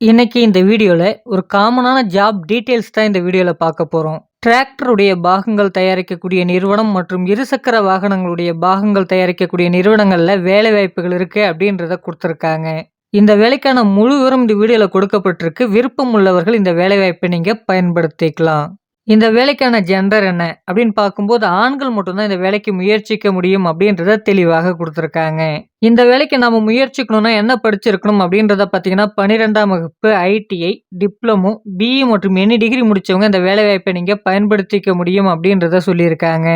இன்னைக்கு இந்த வீடியோவில் ஒரு காமனான ஜாப் டீட்டெயில்ஸ் தான் இந்த வீடியோவில் பார்க்க போகிறோம் டிராக்டருடைய பாகங்கள் தயாரிக்கக்கூடிய நிறுவனம் மற்றும் இருசக்கர வாகனங்களுடைய பாகங்கள் தயாரிக்கக்கூடிய நிறுவனங்களில் வேலை வாய்ப்புகள் இருக்குது அப்படின்றத கொடுத்துருக்காங்க. இந்த வேலைக்கான முழு விவரம் இந்த வீடியோவில் கொடுக்கப்பட்டிருக்கு. விருப்பம் உள்ளவர்கள் இந்த வேலைவாய்ப்பை நீங்கள் பயன்படுத்திக்கலாம். இந்த வேலைக்கான ஜெண்டர் என்ன அப்படின்னு பார்க்கும்போது ஆண்கள் மட்டும்தான் இந்த வேலைக்கு முயற்சிக்க முடியும் அப்படின்றத தெளிவாக கொடுத்துருக்காங்க. இந்த வேலைக்கு நம்ம முயற்சிக்கணும்னா என்ன படிச்சிருக்கணும் அப்படின்றத பார்த்தீங்கன்னா பன்னிரெண்டாம் வகுப்பு ஐடிஐ டிப்ளமோ பிஇ மற்றும் எனி டிகிரி முடிச்சவங்க இந்த வேலைவாய்ப்பை நீங்கள் பயன்படுத்திக்க முடியும் அப்படின்றத சொல்லியிருக்காங்க.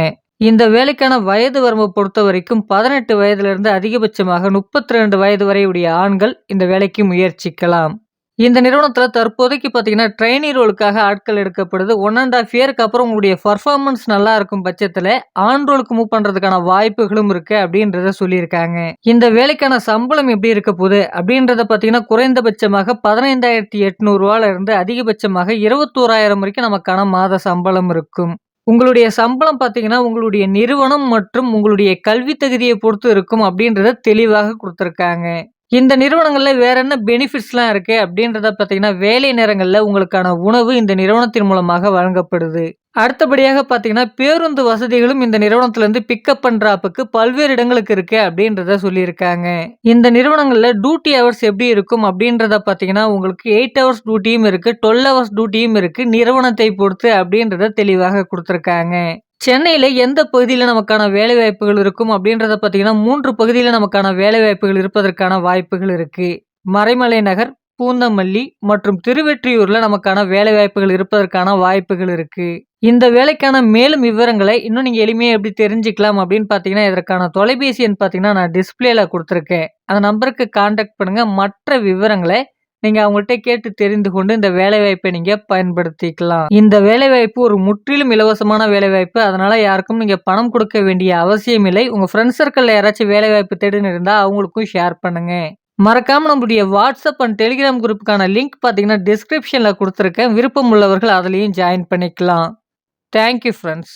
இந்த வேலைக்கான வயது வரம்பை பொறுத்த வரைக்கும் பதினெட்டு வயதிலிருந்து அதிகபட்சமாக முப்பத்தி ரெண்டு வயது வரை உடைய ஆண்கள் இந்த வேலைக்கு முயற்சிக்கலாம். இந்த நிறுவனத்தில் தற்போதைக்கு பார்த்தீங்கன்னா ட்ரைனி ரோலுக்காக ஆட்கள் எடுக்கப்படுது. ஒன் அண்ட் ஆஃப் இயருக்கு அப்புறம் உங்களுடைய பர்ஃபார்மன்ஸ் நல்லா இருக்கும் பட்சத்தில் ஆன் ரோலுக்கு மூவ் பண்ணுறதுக்கான வாய்ப்புகளும் இருக்கு அப்படின்றத சொல்லியிருக்காங்க. இந்த வேலைக்கான சம்பளம் எப்படி இருக்க போகுது அப்படின்றத பார்த்தீங்கன்னா குறைந்தபட்சமாக பதினைந்தாயிரத்தி எட்நூறுவால இருந்து அதிகபட்சமாக இருபத்தோராயிரம் வரைக்கும் நமக்கான மாத சம்பளம் இருக்கும். உங்களுடைய சம்பளம் பார்த்தீங்கன்னா உங்களுடைய நிறுவனம் மற்றும் உங்களுடைய கல்வி தகுதியை பொறுத்து இருக்கும் அப்படின்றத தெளிவாக கொடுத்துருக்காங்க. இந்த நிறுவனங்களில் வேற என்ன பெனிஃபிட்ஸ்லாம் இருக்கு? அப்படின்றத பார்த்தீங்கன்னா வேலை நேரங்களில் உங்களுக்கான உணவு இந்த நிறுவனத்தின் மூலமாக வழங்கப்படுது. அடுத்தபடியாக பார்த்தீங்கன்னா பேருந்து வசதிகளும் இந்த நிறுவனத்திலேருந்து பிக்கப் பண்ணுறாப்புக்கு பல்வேறு இடங்களுக்கு இருக்கு அப்படின்றத சொல்லியிருக்காங்க. இந்த நிறுவனங்களில் டியூட்டி ஹவர்ஸ் எப்படி இருக்கும் அப்படின்றத பார்த்தீங்கன்னா உங்களுக்கு எயிட் ஹவர்ஸ் டியூட்டியும் இருக்கு டுவெல் ஹவர்ஸ் டியூட்டியும் இருக்கு நிறுவனத்தை பொறுத்து அப்படின்றத தெளிவாக கொடுத்துருக்காங்க. சென்னையில் எந்த பகுதியில் நமக்கான வேலைவாய்ப்புகள் இருக்கும் அப்படின்றத பார்த்தீங்கன்னா மூன்று பகுதியில் நமக்கான வேலைவாய்ப்புகள் இருப்பதற்கான வாய்ப்புகள் இருக்குது மறைமலை நகர் பூந்தமல்லி மற்றும் திருவெற்றியூரில் நமக்கான வேலைவாய்ப்புகள் இருப்பதற்கான வாய்ப்புகள் இருக்குது இந்த வேலைக்கான மேலும் விவரங்களை இன்னும் நீங்கள் எளிமையாக எப்படி தெரிஞ்சுக்கலாம் அப்படின்னு பார்த்தீங்கன்னா இதற்கான தொலைபேசி எண் பார்த்தீங்கன்னா நான் டிஸ்பிளேல கொடுத்துருக்கேன். அந்த நம்பருக்கு காண்டாக்ட் பண்ணுங்கள் மற்ற விவரங்களை நீங்கள் அவங்கள்ட்ட கேட்டு தெரிந்து கொண்டு இந்த வேலைவாய்ப்பை நீங்கள் பயன்படுத்திக்கலாம். இந்த வேலைவாய்ப்பு ஒரு முற்றிலும் இலவசமான வேலைவாய்ப்பு. அதனால் யாருக்கும் நீங்கள் பணம் கொடுக்க வேண்டிய அவசியம் இல்லை. உங்கள் ஃப்ரெண்ட்ஸ் சர்க்கிளில் யாராச்சும் வேலைவாய்ப்பு தேடுன்னு இருந்தால் அவங்களுக்கும் ஷேர் பண்ணுங்கள் மறக்காமல் நம்மளுடைய வாட்ஸ்அப் அண்ட் டெலிகிராம் குரூப்புக்கான லிங்க் பார்த்தீங்கன்னா டிஸ்கிரிப்ஷனில் கொடுத்துருக்கேன். விருப்பம் உள்ளவர்கள் அதுலேயும் ஜாயின் பண்ணிக்கலாம். Thank you friends